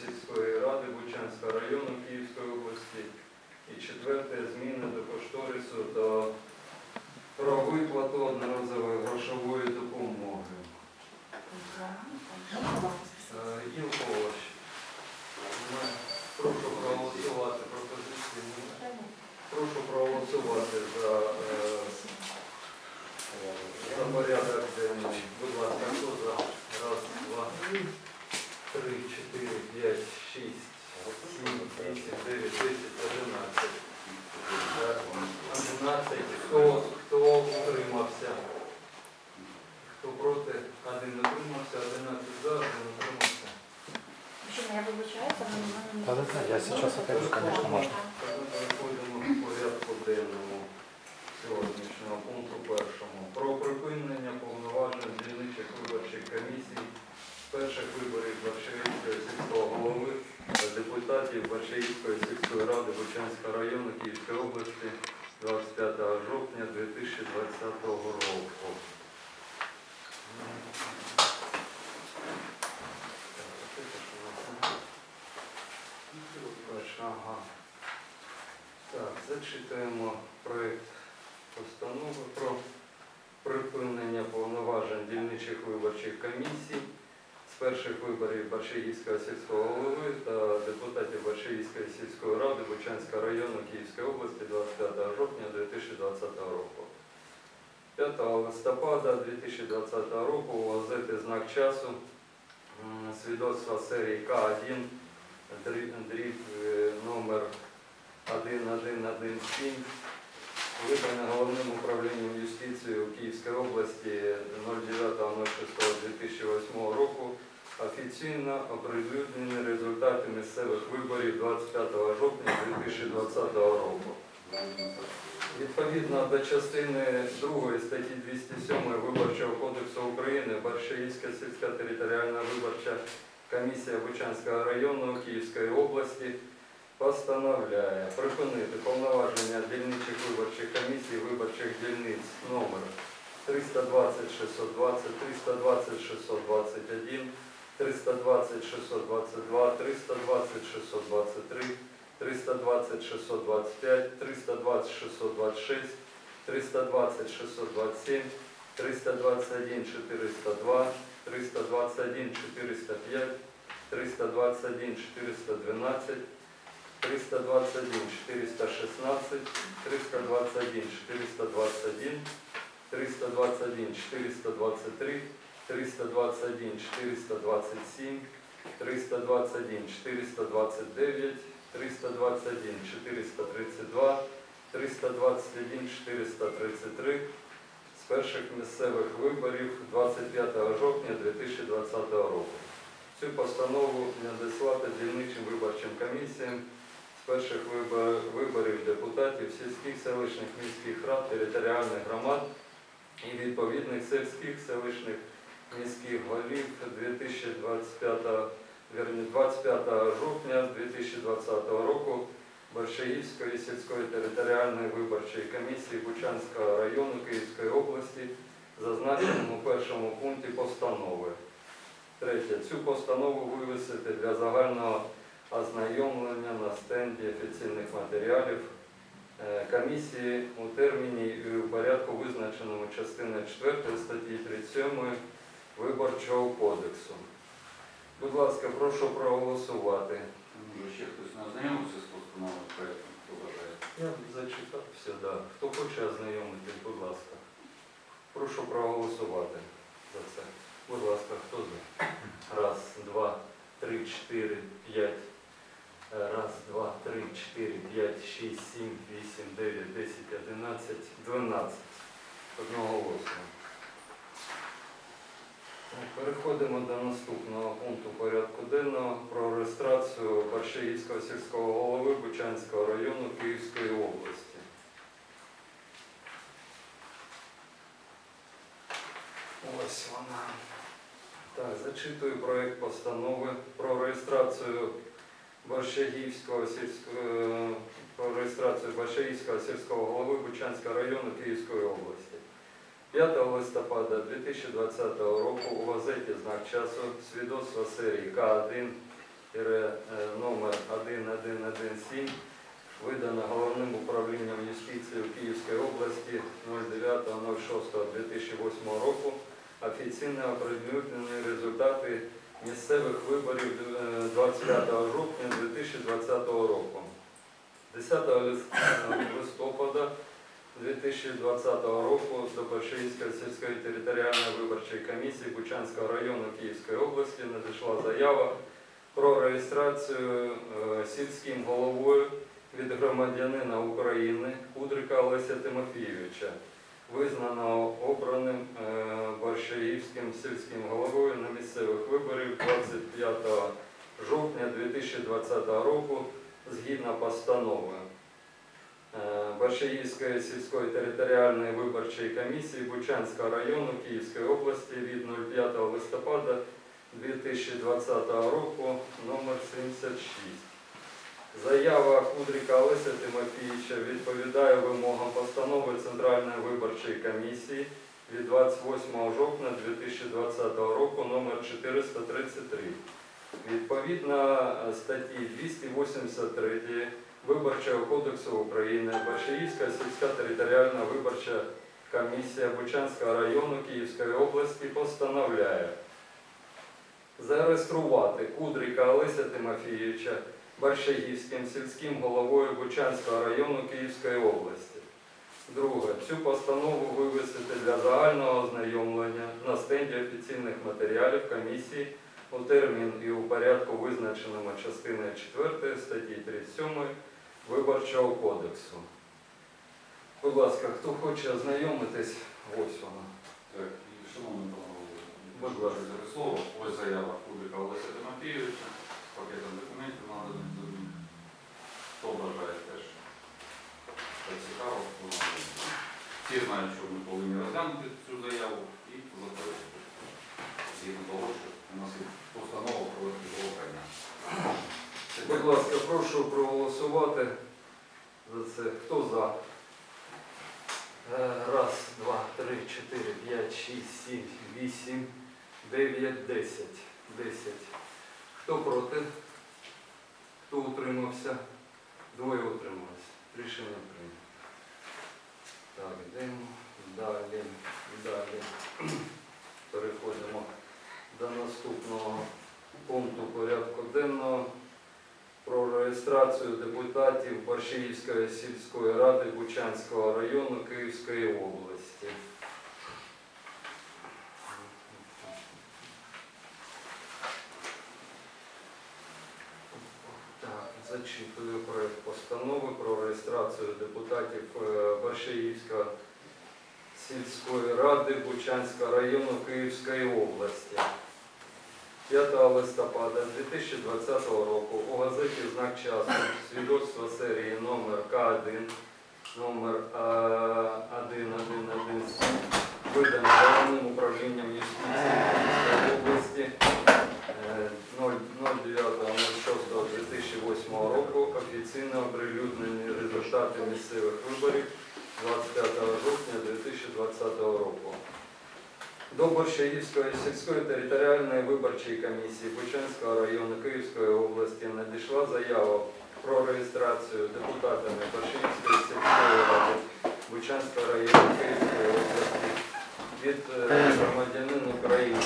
сільської ради Бучанського району Київської області. І четверте зміни до кошторису до про виплату одноразової грошової допомоги. Е, Ілкович, ми- прошу проголосувати пропозиції. Прошу проголосувати за, е, за порядок денний. Будь ласка, хто за? Раз, два, три, чотири, п'ять, шість, сім, вісім, дев'ять, десять, одинадцять. Е, Одинадцять. Хто, хто утримався? Хто проти? Один утримався, одинадцять за, один утримався. Мужчина, я вибачаюся, але Да-да-да, я сейчас отойду, конечно, можно. Так, ми переходимо к порядку денному сьогоднішнього пункту першому. Про припинення повноважень дільничих виборчих комісій з перших виборів Борщаївського сільського голови та депутатів Борщаївської сільської ради Бучанського району Київської області 25 жовтня 2020 року. Перше, ага. Так, зачитуємо проєкт постанови про припинення повноважень дільничих виборчих комісій з перших виборів Борщагівського сільського голови та депутатів Борщагівської сільської ради Бучанського району Київської області 25 жовтня 2020 року. 5 листопада 2020 року у газети Знак часу свідоцтва серії К1 дріб, номер 1117, видане головним управлінням юстиції у Київській області 09.06.2008 року, офіційно оприлюднені результати місцевих виборів 25 жовтня 2020 року. Відповідно до частини 2 статті 207 Виборчого кодексу України, Борщаївська сільська територіальна виборча комісія Бучанського району Київської області постановляє припинити повноваження дільничих виборчих комісій виборчих дільниць номер 320 620, 320 621, 320 622, 320 623, 320 625, 320 626, 320 627, 321 402, 321 405, 321 412, 321 416, 321 421, 321 423, 321 427, 321 429, 321 432, 321 433 з перших місцевих виборів 25 жовтня 2020 року. Цю постанову надіслати дільничим виборчим комісіям перших виборів депутатів сільських селищних міських рад, територіальних громад і відповідних сільських селищних міських голів 2025, 25 жовтня 2020 року Борщаївської сільської територіальної виборчої комісії Бучанського району Київської області, зазначеному у першому пункті постанови. Третє. Цю постанову вивісити для загального ознайомлення на стенді офіційних матеріалів е, комісії у терміні і у порядку, визначеному частиною 4 статті 37 Виборчого кодексу. Будь ласка, прошу проголосувати. Ще хтось не ознайомився з постановою проєктом, хто бажає. Я зачитав все, да. Хто хоче ознайомитись, будь ласка. Прошу проголосувати за це. Будь ласка, хто за? Раз, два, три, чотири, п'ять. Раз, два, три, чотири, п'ять, шість, сім, вісім, дев'ять, десять, одинадцять, дванадцять. Одного голосу. Переходимо до наступного пункту порядку денного про реєстрацію Борщаївського сільського голови Бучанського району Київської області. Ось вона. Так, зачитую проєкт постанови про реєстрацію Борщагівського сільського про реєстрацію Борщагівського сільського голови Бучанського району Київської області. 5 листопада 2020 року у газеті Знак часу свідоцтво серії К1 е, номер 1117 видана Головним управлінням юстиції у Київській області 09.06.2008 року офіційно оприлюднені результати місцевих виборів е, 25 жовтня 2020 року. 10 лис- листопада 2020 року до Большевської сільської територіальної виборчої комісії Бучанського району Київської області надійшла заява про реєстрацію е, сільським головою від громадянина України Кудрика Олеся Тимофійовича, визнаного обраним е, Борщаївським сільським головою на місцевих виборів 25 жовтня 2020 року згідно постанови е, Борщаївської сільської територіальної виборчої комісії Бучанського району Київської області від 05 листопада 2020 року номер 76. Заява Кудрика Олеся Тимофійовича відповідає вимогам постанови Центральної виборчої комісії від 28 жовтня 2020 року номер 433. Відповідно е, статті 283 Виборчого кодексу України Борщаївська сільська територіальна виборча комісія Бучанського району Київської області постановляє зареєструвати Кудрика Олеся Тимофійовича Борщагівським сільським головою Бучанського району Київської області. Друге. Цю постанову вивесити для загального ознайомлення на стенді офіційних матеріалів комісії у термін і у порядку, визначеному частиною 4 статті 37 Виборчого кодексу. Будь ласка, хто хоче ознайомитись, ось вона. Так, і шановний пане Будь ласка. слово. Ось заява Кубика Олеся Тимофійовича пакетом документів наданих до ним. Хто бажає теж це цікаво. хто. Всі знають, що ми повинні розглянути цю заяву і заперечити. Згідно того, що у нас є постанова про обрання. Будь ласка, прошу проголосувати за це. Хто за? Е, Раз, два, три, чотири, п'ять, шість, сім, вісім, дев'ять. Десять. Хто проти? Хто утримався? Двоє утрималися. Рішення прийнято. Так, йдемо далі. Далі. Переходимо до наступного пункту порядку денного про реєстрацію депутатів Борщаївської сільської ради Бучанського району Київської області. Так, зачитую проект постанови про реєстрацію депутатів е, Борщаївської сільської ради Бучанського району Київської області. 5 листопада 2020 року у газеті Знак часу свідоцтво серії номер К1 номер е, 1117 видано Головним управлінням юстиції Київської області е, 09.06.2008 року офіційно оприлюднені результати місцевих виборів 25 жовтня 2020 року. До Борщаївської сільської територіальної виборчої комісії Бучанського району Київської області надійшла заява про реєстрацію депутатами Борщаївської сільської ради Бучанського району Київської області від е, громадянин України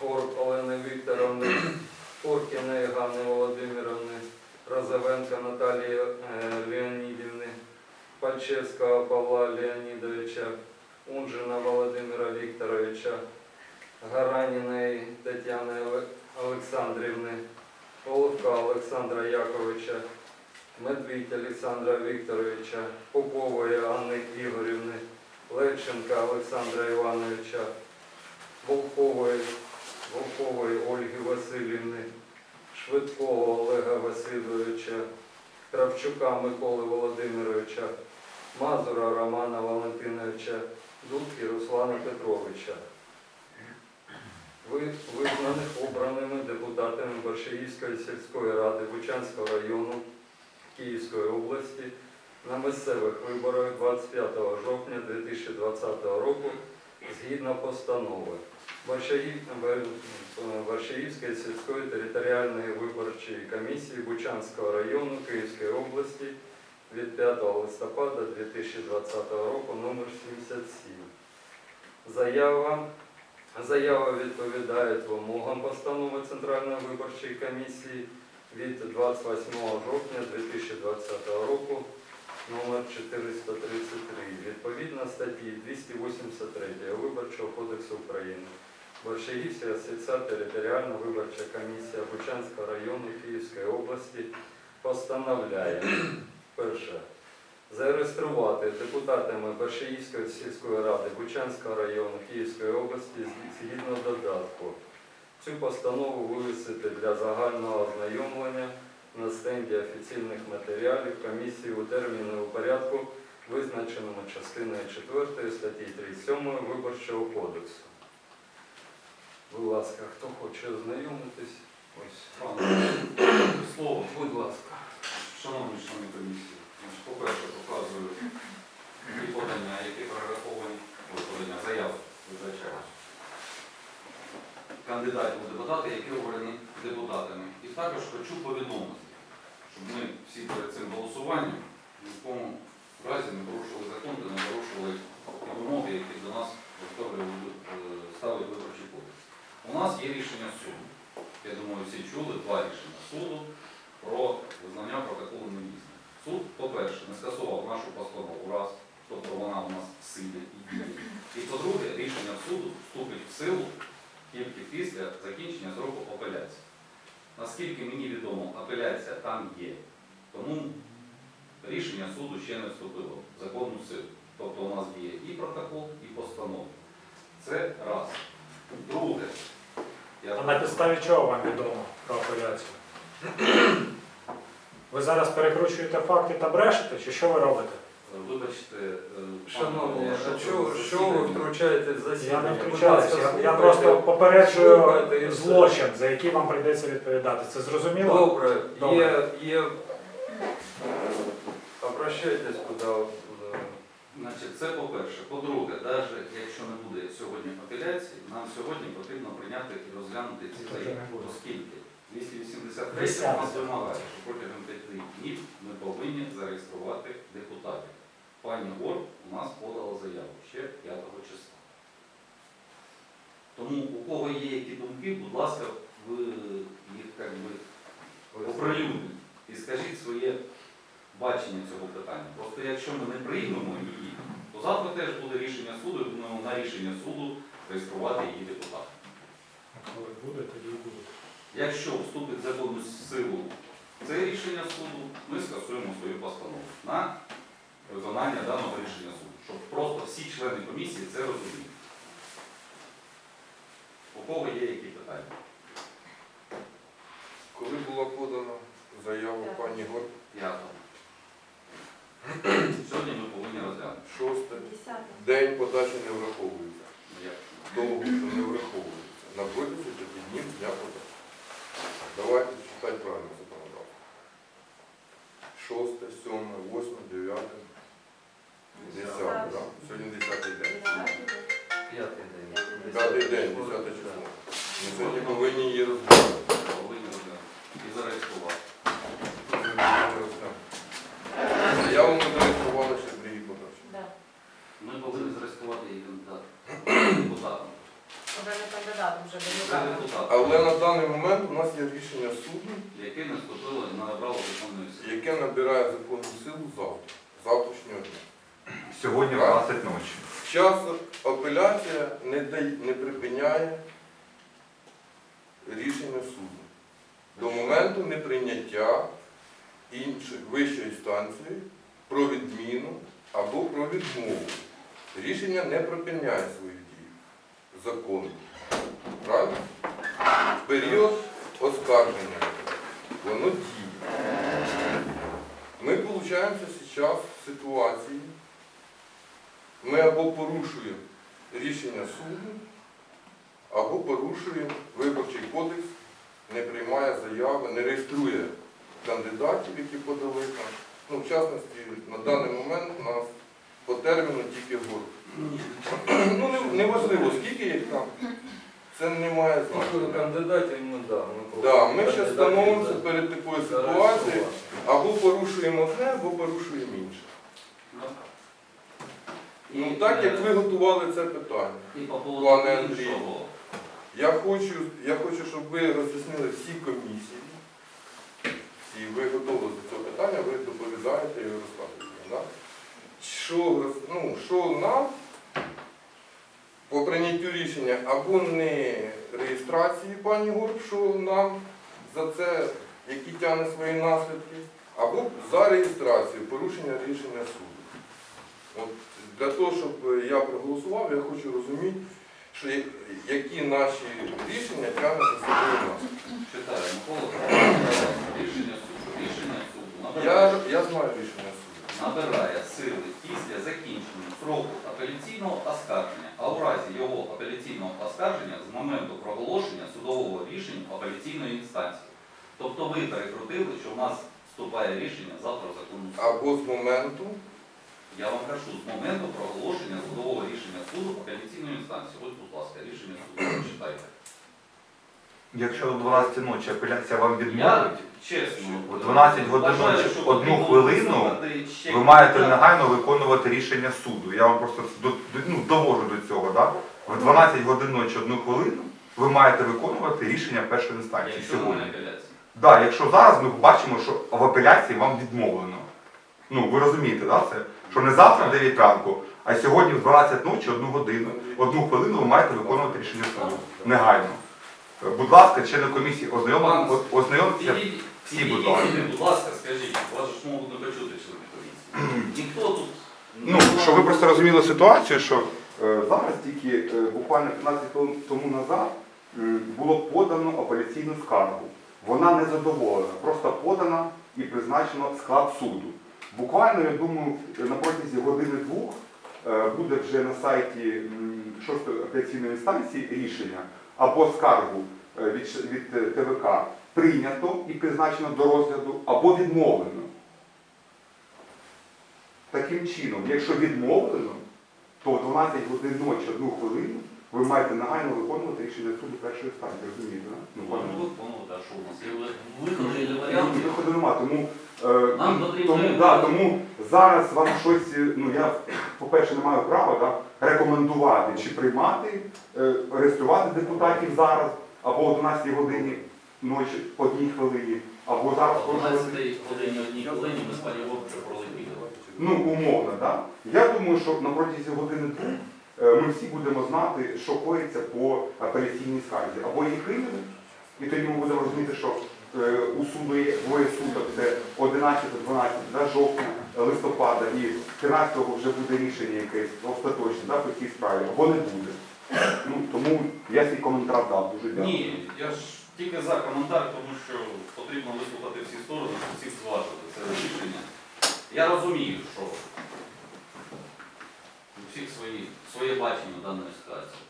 Орк Олени Вікторовни, Оркіної Ганни Розовенка Наталії е, Леонідівни, Пальчевського Павла Леонідовича, Унжина Володимира Вікторовича, Гараніної Тетяни Олександрівни, Головка Олександра Яковича, Медвідь Олександра Вікторовича, Попової Анни Ігорівни, Левченка Олександра Івановича, Волкової, Волкової Ольги Васильівни, Швидкого Олега Васильовича, Кравчука Миколи Володимировича, Мазура Романа Валентиновича, Дудки Руслана Петровича. Ви визнаних обраними депутатами Борщаївської сільської ради Бучанського району Київської області на місцевих виборах 25 жовтня 2020 року згідно постанови Бер- Борщаївської сільської територіальної виборчої комісії Бучанського району Київської області від 5 листопада 2020 року номер 77. Заява, заява відповідає вимогам постанови Центральної виборчої комісії від 28 жовтня 2020 року номер 433 відповідно статті 283 Виборчого кодексу України. Борщагівська сільця територіальна виборча комісія Бучанського району Київської області постановляє перше. Зареєструвати депутатами Борщаївської сільської ради Бучанського району Київської області згідно додатку. Цю постанову вивісити для загального ознайомлення на стенді офіційних матеріалів комісії у терміни у порядку, визначеному частиною 4 статті 37 Виборчого кодексу. Будь ласка, хто хоче ознайомитись? Ось. Пане, Слово. Будь ласка. Шановні члени комісії, по-перше, показую ті подання, які перераховані, подання заяви, вибачаюсь, кандидатів у депутати, які обрані депутатами. І також хочу повідомити, щоб ми всі перед цим голосуванням в якому разі не порушили закон, та не порушили ті вимоги, які до нас е, ставить кодекс. У нас є рішення суду. Я думаю, всі чули два рішення суду про визнання протоколу невізним. Суд, по-перше, не скасував нашу постанову раз, тобто вона у нас в силі і діє. І по-друге, рішення суду вступить в силу тільки після закінчення сроку апеляції. Наскільки мені відомо, апеляція там є. Тому рішення суду ще не вступило в законну силу. Тобто у нас діє і протокол, і постанова. Це раз. Друге. Я А на підставі чого вам відомо про апеляцію? Ви зараз перекручуєте факти та брешете, чи що ви робите? Вибачте, е, Шановні, пане а Голово, що, що ви втручаєте в Я засідання? не Будь втручаюся, ласка, я, я слухайте. просто слухайте і попереджую все. злочин, за який вам прийдеться відповідати. Це зрозуміло? Добре, Добре. є, є. Обращайтесь куди. Значить, це по-перше. По-друге, навіть якщо не буде сьогодні апеляції, нам сьогодні потрібно прийняти і розглянути ці заяви. Оскільки 283 Десяте. у нас вимагає, що протягом 5 днів ми повинні зареєструвати депутатів. Пані Гор у нас подала заяву ще 5 числа. Тому у кого є які думки, будь ласка, ви їх як би оприлюдніть і скажіть своє бачення цього питання. Просто якщо ми не приймемо її, завтра теж буде рішення суду, і будемо на рішення суду реєструвати її депутата. Коли буде, тоді буде. Якщо вступить законну силу це рішення суду, ми скасуємо свою постанову на виконання даного рішення суду, щоб просто всі члени комісії це розуміли. У кого є які питання? Коли була подана заява Так. пані Гор, П'ято. Сьогодні ми повинні розглянути. шосте, Десяте. день подачі не враховується. Ну, як? Довго що не враховується. На протязі п'яти днів з дня подачі. Давайте читати правильно законодавство. Шосте, сьоме, восьме, дев'яте, десяте. да. Сьогодні десятий день. П'ятий день. П'ятий день, десяте число. Ми сьогодні повинні її розглянути. Повинні розглянути. І зареєструвати. Заяву ми зареєстрували ще в другій подачі. Да. Ми повинні зареєструвати її кандидата. Депутатом. Вже не кандидатом, вже Це депутатом. депутат, Але на даний момент у нас є рішення суду, яке не вступило і не набрало законної сили. яке набирає законну силу завтра, завтрашнього дня. Сьогодні Так. 20 ночі. Час апеляція не, дає, не припиняє рішення суду. До моменту неприйняття іншої вищої інстанції про відміну або про відмову. Рішення не припиняє свою дію. Закон. Правильно? Період оскарження воно діє. Ми получаємося зараз в ситуації, ми або порушуємо рішення суду, або порушуємо виборчий кодекс, не приймає заяви, не реєструє кандидатів, які подали там. Ну, в частності, на даний момент у нас по терміну тільки год. Ну, не- неважливо, скільки їх там. Це не має Ну, значення. кандидатів, ну да. Ми Да, ми ще становимося перед такою ситуацією, або порушуємо одне, або порушуємо інше. Ну так як ви готували це питання. І по поводу Пане Андрій. іншого. Я хочу, я хочу, щоб ви роз'яснили всі комісії. І ви готові до цього питання, ви доповідаєте і розказуєте. Да? Що, роз- ну, що нам по прийняттю рішення або не реєстрації пані Горб, що нам за це, які тягне свої наслідки, або за реєстрацію, порушення рішення суду. От для того, щоб я проголосував, я хочу розуміти, що які наші рішення тягнуть за собою наслідки. Читаю, Микола, рішення суду. Рішення суду Я, набирає, я знаю рішення суду. набирає сили після закінчення строку апеляційного оскарження, а у разі його апеляційного оскарження з моменту проголошення судового рішення апеляційної інстанції. Тобто ви перекрутили, що в нас вступає рішення завтра в законну силу. Або з моменту, Я вам кажу, з моменту проголошення судового рішення суду апеляційної інстанції. Ось, будь ласка, рішення суду прочитайте. Якщо до 12 ночі апеляція вам Я відмовить, чесно, У 12 годин вважаю, ночі що одну потрібно хвилину ще ви маєте кілька- негайно виконувати рішення суду. Я вам просто до- до- ну, довожу до цього. Да? В 12 годин ночі одну хвилину ви маєте виконувати рішення першої інстанції Якщо немає сьогодні. апеляції. Да, якщо зараз ми бачимо, що в апеляції вам відмовлено. Ну, ви розумієте, да, це? Що не завтра в 9 ранку, а сьогодні в 12 ночі одну годину, одну хвилину ви маєте виконувати рішення суду. Негайно. Е, Будь ласка, члени комісії, ознайомтеся. Всі, будь ласка. будь ласка, скажіть, вас ж можуть не почути члени комісії. Ніхто тут... Ну, щоб ви просто розуміли ситуацію, що е, зараз тільки е, буквально 15 хвилин тому назад було подано апеляційну скаргу. Вона не задоволена, просто подана і призначено склад суду. Буквально, я думаю, на протязі години-двох е, буде вже на сайті м, шостої апеляційної інстанції рішення або скаргу е, від, від е, ТВК прийнято і призначено до розгляду, або відмовлено. Таким чином, якщо відмовлено, то в 12 годин ночі одну хвилину ви маєте негайно виконувати рішення суду першої станції, розумієте? да? Ну, пане. виконувати, а що у нас є виходи і Ні. Виходу нема, тому, е, Нам потрібно- тому, да, тому зараз вам щось, е, ну я, по-перше, не маю права да, рекомендувати чи приймати, е, реєструвати депутатів зараз, або о 12 годині ночі одній хвилині, або зараз кожної годині одній хвилині ми з пані Вовче пролетіли. Ну, умовно, так? Я думаю, що на протязі години двох е, ми всі будемо знати, що коїться по апеляційній скарзі. Або її прийняли, і тоді ми будемо розуміти, що е, у суду є двоє суток, це 11-12 жовтня, листопада, і 13-го вже буде рішення якесь остаточне да, по цій справі, або не буде. Ну, тому я свій коментар дав. Дуже дякую. Ні, я ж тільки за коментар, тому що потрібно вислухати всі сторони, всіх зважити це рішення. Я розумію, що у всіх свої, своє бачення даної ситуації.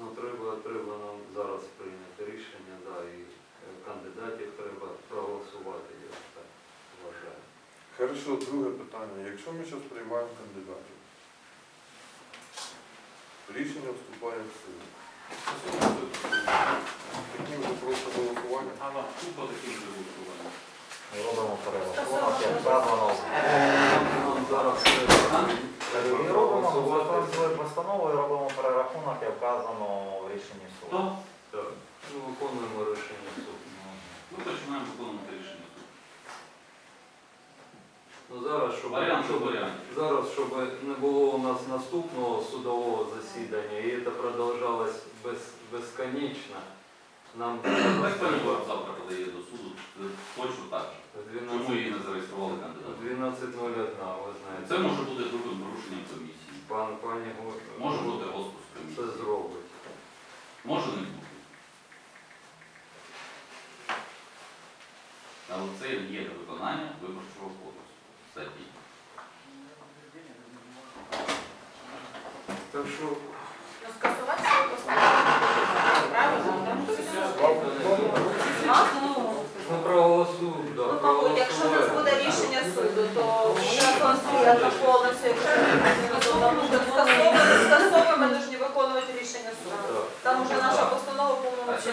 Ну, треба, треба нам зараз прийняти рішення, да, і е, кандидатів треба проголосувати, я так вважаю. Хорошо, друге питання. Якщо ми зараз приймаємо кандидатів, рішення вступає в силу. Таким же просто голосуванням. А вам тупо таким же голосуванням. Робимо перерахунок, як вказано. Зараз Ми робимо законною постановою, робимо перерахунок, як вказано в рішенні суду. Хто? Так, ну, виконуємо рішення суду. Ми починаємо виконувати рішення суду. Ну, зараз, Варіант зараз, щоб не було у нас наступного судового засідання, і це продовжалось без, безконечно, нам Вовче завтра подає до суду, точно так же. Чому 12 її не зареєстрували кандидатом? 12.01, ви знаєте. Це може бути другим порушенням комісії. Пан, пані Гор, Може бути розпуск це комісії. зробить. Може не бути. Але це є виконання виборчого